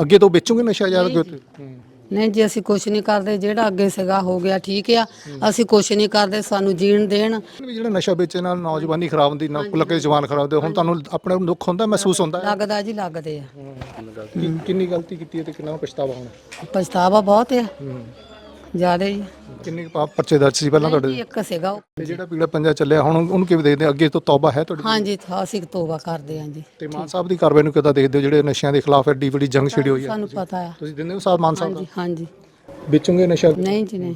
ਅੱਗੇ ਤੋਂ ਵੇਚੋਗੇ ਨਸ਼ਾ ਯਾਰ। ਨਹੀਂ ਜੀ। ਅਸੀਂ ਕੁਛ ਨਹੀਂ ਕਰਦੇ ਜਿਹੜਾ ਅੱਗੇ ਸੀਗਾ ਹੋ ਗਿਆ ਠੀਕ ਆ। ਅਸੀਂ ਕੁਛ ਨਹੀਂ ਕਰਦੇ ਸਾਨੂੰ ਜੀਣ ਦੇਣ। ਵੀ ਜਿਹੜਾ ਨਸ਼ਾ ਵੇਚੇ ਨਾਲ ਨੌਜਵਾਨੀ ਖਰਾਬ ਹੁੰਦੀ ਨਾ ਲੱਗੇ ਜਵਾਨ ਖਰਾਬ ਹੁੰਦੇ ਹੁਣ ਤੁਹਾਨੂੰ ਆਪਣੇ ਨੂੰ ਦੁੱਖ ਹੁੰਦਾ ਮਹਿਸੂਸ ਹੁੰਦਾ? ਹੈ? ਲੱਗਦਾ ਜੀ ਲੱਗਦੇ ਆ। ਕਿ- ਕਿੰਨੀ ਗਲਤੀ ਕੀਤੀ ਹੈ ਤੇ ਕਿੰਨਾ ਪਛਤਾਵਾ ਹੁਣ? ਪਛਤਾਵਾ ਬਹੁਤ ਆ। ਹੂੰ। ਜ਼ਿਆਦਾ ਜੀ ਕਿੰਨੇ ਕੁ ਪਾਪ ਪਰਚੇ ਦਰਜ ਸੀ ਪਹਿਲਾਂ ਤੁਹਾਡੇ? ਜੀ, ਇੱਕ ਸੀਗਾ ਉਹ। ਤੇ ਜਿਹੜਾ ਪੀਲਾ ਪੰਜਾ ਚੱਲਿਆ ਹੁਣ ਉਹਨੂੰ ਕਿਵੇਂ ਦੇਖਦੇ ਅੱਗੇ ਤੋਂ ਤੌਬਾ ਹੈ ਤੁਹਾਡੀ ਹਾਂਜੀ ਤਾਂ ਅਸੀਂ ਤੋਬਾ ਕਰਦੇ ਹਾਂ ਜੀ। ਤੇ ਮਾਨ ਸਾਹਿਬ ਦੀ ਕਾਰਵਾਈ ਨੂੰ ਕਿੱਦਾਂ ਦੇਖਦੇ ਹੋ? ਜਿਹੜੇ ਨਸ਼ਿਆਂ ਦੇ ਖਿਲਾਫ ਐਡੀ ਵੱਡੀ ਜੰਗ ਛਿੜੀ ਹੋਈ ਹੈ। ਸਾਨੂੰ ਪਤਾ ਆ ਤੁਸੀਂ ਦਿੰਦੇ ਹੋ ਸਾਥ ਮਾਨ ਸਾਹਿਬ ਹਾਂਜੀ ਹਾਂਜੀ। ਵੇਚੋਗੇ ਨਸ਼ਾ? ਨਹੀਂ ਜੀ ਨਹੀਂ।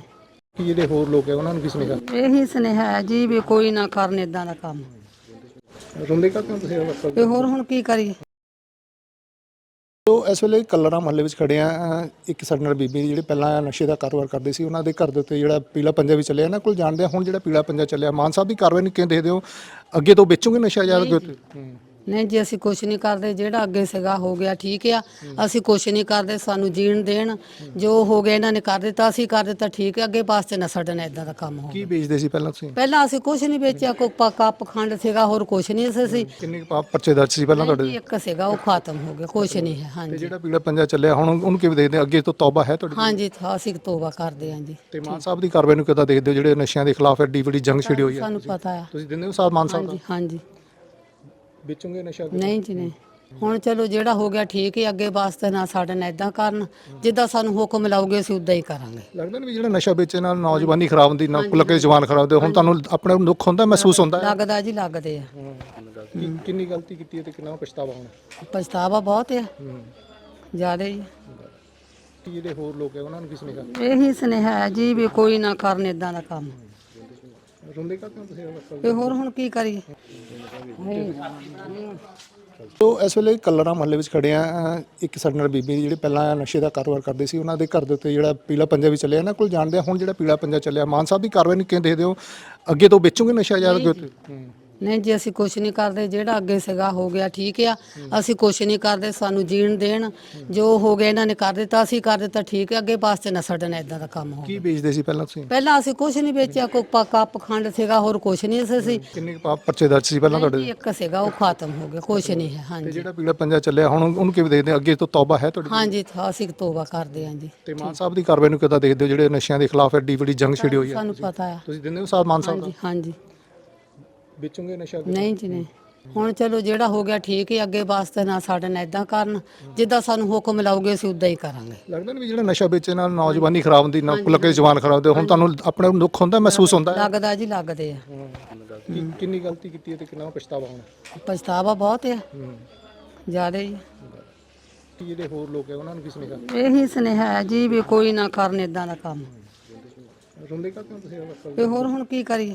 ਕਿ ਜਿਹੜੇ ਹੋਰ ਲੋਕ ਹੈ? ਉਹਨਾਂ ਨੂੰ ਕਿਸ ਨੇ ਇਹੀ ਸੁਨੇਹਾ ਹੈ ਜੀ ਵੀ ਕੋਈ ਨਾ ਕਰਨ ਇਦਾਂ ਦਾ ਕੰਮ। ਰੁੰਦੇ ਕਾ ਤੁਸੀਂ? ਇਹ ਵਕਤ ਹੋਰ ਹੁਣ ਕੀ ਕਰੀਏ? ਤੋ ਇਸ ਵੇਲੇ ਕਲਰਾ ਮਹੱਲੇ ਵਿੱਚ ਖੜੇ ਆ ਇੱਕ ਸਾਡੇ ਨਾਲ ਬੀਬੀ ਜਿਹੜੇ ਪਹਿਲਾਂ ਨਸ਼ੇ ਦਾ ਕਾਰੋਬਾਰ ਕਰਦੇ ਸੀ ਉਹਨਾਂ ਦੇ ਘਰ ਦੇ ਉੱਤੇ ਜਿਹੜਾ ਪੀਲਾ ਪੰਜਾ ਵੀ ਚੱਲਿਆ ਇਹਨਾਂ ਕੋਲ ਜਾਣਦੇ ਆ ਹੁਣ ਜਿਹੜਾ ਪੀਲਾ ਪੰਜਾ ਚੱਲਿਆ ਮਾਨ ਸਾਹਿਬ ਦੀ ਕਾਰਵਾਈ ਨੂੰ ਕਿਵੇਂ ਦੇਖਦੇ ਹੋ ਅੱਗੇ ਤੋਂ ਵੇਚੋਗੇ ਨਸ਼ਾ ਯਾਰ ਅੱਗੇ ਤੋਂ? ਹੂੰ। ਨਹੀਂ ਜੀ ਅਸੀਂ ਕੁਛ ਨਹੀਂ ਕਰਦੇ ਜਿਹੜਾ ਅੱਗੇ ਸੀਗਾ ਹੋ ਗਿਆ ਠੀਕ ਆ। ਅਸੀਂ ਕੁਛ ਨਹੀਂ ਕਰਦੇ ਸਾਨੂੰ ਜੀਣ ਦੇਣ ਜੋ ਹੋ ਗਿਆ ਇਹਨਾਂ ਨੇ ਕਰ ਦਿੱਤਾ ਅਸੀਂ ਕਰ ਦਿੱਤਾ ਠੀਕ ਆ। ਅੱਗੇ ਵਾਸਤੇ ਨਾ ਸਾਡੇ ਨਾਲ ਇਦਾਂ ਦਾ ਕੰਮ ਕੀ ਵੇਚਦੇ ਸੀ ਪਹਿਲਾਂ ਤੁਸੀਂ? ਪਹਿਲਾਂ ਅਸੀਂ ਕੁਛ ਨਹੀਂ ਵੇਚਿਆ ਕੋਈ ਪ- ਕੱਪ ਖੰਡ ਸੀਗਾ ਹੋਰ ਕੁਛ ਨਹੀਂ ਸੀ ਅਸੀਂ। ਕਿੰਨੇ ਕੁ ਪਰਚੇ ਦਰਜ ਸੀ ਪਹਿਲਾਂ ਤੁਹਾਡੇ ਇੱਕ ਸੀਗਾ ਉਹ ਖਤਮ ਹੋ ਗਿਆ ਕੁਛ ਨਹੀਂ ਹੈ ਤੇ ਹਾਂਜੀ। ਜਿਹੜਾ ਪੀਲਾ ਪੰਜਾ ਚੱਲਿਆ ਹੁਣ ਉਹਨੂੰ ਕਿਵੇਂ ਦੇਖਦੇ ਅੱਗੇ ਤੋਂ ਤੌਬਾ ਹੈ ਤੁਹਾਡੀ ਹਾਂਜੀ ਤਾਂ ਅਸੀਂ ਤੋਬਾ ਕਰਦੇ ਹਾਂ ਜੀ। ਤੇ ਮਾਨ ਸਾਹਿਬ ਦੀ ਕਾਰਵਾਈ ਨੂੰ ਕਿੱਦਾਂ ਦੇਖਦੇ ਹੋ? ਜਿਹੜੇ ਨਸ਼ਿਆਂ ਦੇ ਖਿਲਾਫ ਐਡੀ ਵੱਡੀ ਜੰਗ ਛਿੜੀ ਹੋਈ ਹੈ? ਸਾਨੂੰ ਪਤਾ ਆ। ਤੁਸੀਂ ਦਿੰਦੇ ਹੋ ਸਾਥ ਮਾਨ ਸਾਹਿਬ ਦਾ? ਹਾਂਜੀ ਹਾਂਜੀ। ਵੇਚੋਗੇ ਨਸ਼ਾ ਨਹੀਂ ਜੀ ਨਹੀਂ। ਹੁਣ ਚਲੋ ਜਿਹੜਾ ਹੋ ਗਿਆ ਠੀਕ ਹੈ ਅੱਗੇ ਵਾਸਤੇ ਨਾ ਸਾਡੇ ਨਾਲ ਇਦਾਂ ਕਰਨ ਜਿੱਦਾਂ ਸਾਨੂੰ ਹੁਕਮ ਲਾਉਗੇ ਅਸੀਂ ਉਦਾਂ ਹੀ ਕਰਾਂਗੇ। ਲੱਗਦਾ ਨਹੀਂ ਵੀ ਜਿਹੜਾ ਨਸ਼ਾ ਵੇਚੇ ਨਾਲ ਨੌਜਵਾਨੀ ਖਰਾਬ ਹੁੰਦੀ ਨਾ ਲੱਗੇ ਜਵਾਨ ਖਰਾਬ ਹੁੰਦੇ ਹੁਣ ਤੁਹਾਨੂੰ ਆਪਣੇ ਨੂੰ ਦੁੱਖ ਹੁੰਦਾ ਮਹਿਸੂਸ ਹੁੰਦਾ? ਹੈ? ਲੱਗਦਾ ਜੀ ਲੱਗਦੇ ਆ। ਕਿ- ਕਿੰਨੀ ਗਲਤੀ ਕੀਤੀ ਹੈ ਤੇ ਕਿੰਨਾ ਪਛਤਾਵਾ ਹੁਣ? ਪਛਤਾਵਾ ਬਹੁਤ ਆ। ਜ਼ਿਆਦਾ ਜੀ ਕਿ ਜਿਹੜੇ ਹੋਰ ਲੋਕ ਹੈ ਉਹਨਾਂ ਨੂੰ ਕਿਸ ਨੇ ਇਹੀ ਸੁਨੇਹਾ ਹੈ ਜੀ ਵੀ ਕੋਈ ਨਾ ਕਰਨ ਇਦਾਂ ਦਾ ਕੰਮ। ਰੁੰਦੇ ਤੁਸੀਂ ਤੇ ਹੋਰ ਹੁਣ ਕੀ ਕਰੀਏ ਤੋ ਇਸ ਵੇਲੇ ਕਲਰਾ ਮਹੱਲੇ ਵਿੱਚ ਖੜੇ ਆ ਇੱਕ ਸਾਡੇ ਨਾਲ ਬੀਬੀ ਜਿਹੜੇ ਪਹਿਲਾਂ ਨਸ਼ੇ ਦਾ ਕਾਰੋਬਾਰ ਕਰਦੇ ਸੀ ਉਹਨਾਂ ਦੇ ਘਰ ਦੇ ਉੱਤੇ ਜਿਹੜਾ ਪੀਲਾ ਪੰਜਾ ਵੀ ਚੱਲਿਆ ਇਹਨਾਂ ਕੋਲ ਜਾਣਦੇ ਆ ਹੁਣ ਜਿਹੜਾ ਪੀਲਾ ਪੰਜਾ ਚੱਲਿਆ ਮਾਨ ਸਾਹਿਬ ਦੀ ਕਾਰਵਾਈ ਨੂੰ ਕਿਵੇਂ ਦੇਖਦੇ ਹੋ ਅੱਗੇ ਤੋਂ ਵੇਚੋਗੇ ਨਸ਼ਾ ਯਾਰ ਅੱਗੇ ਤੋਂ? ਹੂੰ। ਨਹੀਂ ਜੀ ਅਸੀਂ ਕੁਛ ਨਹੀਂ ਕਰਦੇ ਜਿਹੜਾ ਅੱਗੇ ਸੀਗਾ ਹੋ ਗਿਆ ਠੀਕ ਆ। ਅਸੀਂ ਕੁਛ ਨਹੀਂ ਕਰਦੇ ਸਾਨੂੰ ਜੀਣ ਦੇਣ। ਜੋ ਹੋ ਗਿਆ ਇਹਨਾਂ ਨੇ ਕਰ ਦਿੱਤਾ ਅਸੀਂ ਕਰ ਦਿੱਤਾ ਠੀਕ ਹੈ ਅੱਗੇ ਵਾਸਤੇ ਨਾ ਨਾਲ ਇਦਾਂ ਦਾ ਕੰਮ ਹੋ ਕੀ ਵੇਚਦੇ ਸੀ ਪਹਿਲਾਂ ਤੁਸੀਂ? ਪਹਿਲਾਂ ਅਸੀਂ ਕੁਛ ਨਹੀਂ ਵੇਚਿਆ ਕੋਈ ਪ- ਕੱਪ ਖੰਡ ਸੀਗਾ ਹੋਰ ਕੁਛ ਨਹੀਂ ਸੀ ਅਸੀਂ। ਕਿੰਨੇ ਕੁ ਪਰਚੇ ਦਰਜ ਸੀ ਪਹਿਲਾਂ ਤੁਹਾਡੇ ਇੱਕ ਸੀਗਾ ਉਹ ਖਤਮ ਹੋ ਗਿਆ ਕੁਛ ਨਹੀਂ ਹੈ ਤੇ ਹਾਂਜੀ। ਜਿਹੜਾ ਪੀਲਾ ਪੰਜਾ ਚੱਲਿਆ ਹੁਣ ਉਹਨੂੰ ਕਿਵੇਂ ਦੇਖਦੇ ਅੱਗੇ ਤੋਂ ਤੌਬਾ ਹੈ ਤੁਹਾਡੀ ਹਾਂਜੀ ਤਾਂ ਅਸੀਂ ਤੋਬਾ ਕਰਦੇ ਹਾਂ ਜੀ ਤੇ ਮਾਨ ਸਾਹਿਬ ਦੀ ਕਾਰਵਾਈ ਨੂੰ ਕਿੱਦਾਂ ਦੇਖਦੇ ਹੋ? ਜਿਹੜੇ ਨਸ਼ਿਆਂ ਦੇ ਖਿਲਾਫ ਐਡੀ ਵੱਡੀ ਜੰਗ ਛਿੜੀ ਹੋਈ ਹੈ। ਸਾਨੂੰ ਪਤਾ ਆ। ਤੁਸੀਂ ਦਿੰਦੇ ਹੋ ਸਾਥ ਮਾਨ ਸਾਹਿਬ ਦਾ? ਹਾਂਜੀ ਹਾਂਜੀ। ਵੇਚੋਗੇ ਨਸ਼ਾ ਨਹੀਂ ਜੀ ਨਹੀਂ। ਹੁਣ ਚਲੋ ਜਿਹੜਾ ਹੋ ਗਿਆ ਠੀਕ ਹੈ ਅੱਗੇ ਵਾਸਤੇ ਨਾ ਸਾਡੇ ਨਾਲ ਇਦਾਂ ਕਰਨ। ਜਿੱਦਾਂ ਸਾਨੂੰ ਹੁਕਮ ਲਾਉਗੇ ਅਸੀਂ ਉਦਾਂ ਹੀ ਕਰਾਂਗੇ। ਲੱਗਦਾ ਨਹੀਂ ਵੀ ਜਿਹੜਾ ਨਸ਼ਾ ਵੇਚੇ ਨਾਲ ਨੌਜਵਾਨੀ ਖਰਾਬ ਹੁੰਦੀ ਨਾ ਲੱਗੇ ਜਵਾਨ ਖਰਾਬ ਹੁੰਦੇ ਹੁਣ ਤੁਹਾਨੂੰ ਆਪਣੇ ਨੂੰ ਦੁੱਖ ਹੁੰਦਾ ਮਹਿਸੂਸ ਹੁੰਦਾ? ਹੈ? ਲੱਗਦਾ ਜੀ ਲੱਗਦੇ ਆ। ਕਿ- ਕਿੰਨੀ ਗਲਤੀ ਕੀਤੀ ਹੈ ਤੇ ਕਿੰਨਾ ਪਛਤਾਵਾ ਹੁਣ? ਪਛਤਾਵਾ ਬਹੁਤ ਆ। ਜ਼ਿਆਦਾ ਕਿ ਜਿਹੜੇ ਹੋਰ ਲੋਕ ਹੈ ਉਹਨਾਂ ਨੂੰ ਕਿਸ ਨੇ ਇਹੀ ਸੁਨੇਹਾ ਹੈ ਜੀ ਵੀ ਕੋਈ ਨਾ ਕਰਨ ਇਦਾਂ ਦਾ ਕੰਮ। ਰੁੰਦੇ ਕਾ ਤੁਸੀਂ? ਇਹ ਹੋਰ ਹੁਣ ਕੀ ਕਰੀਏ?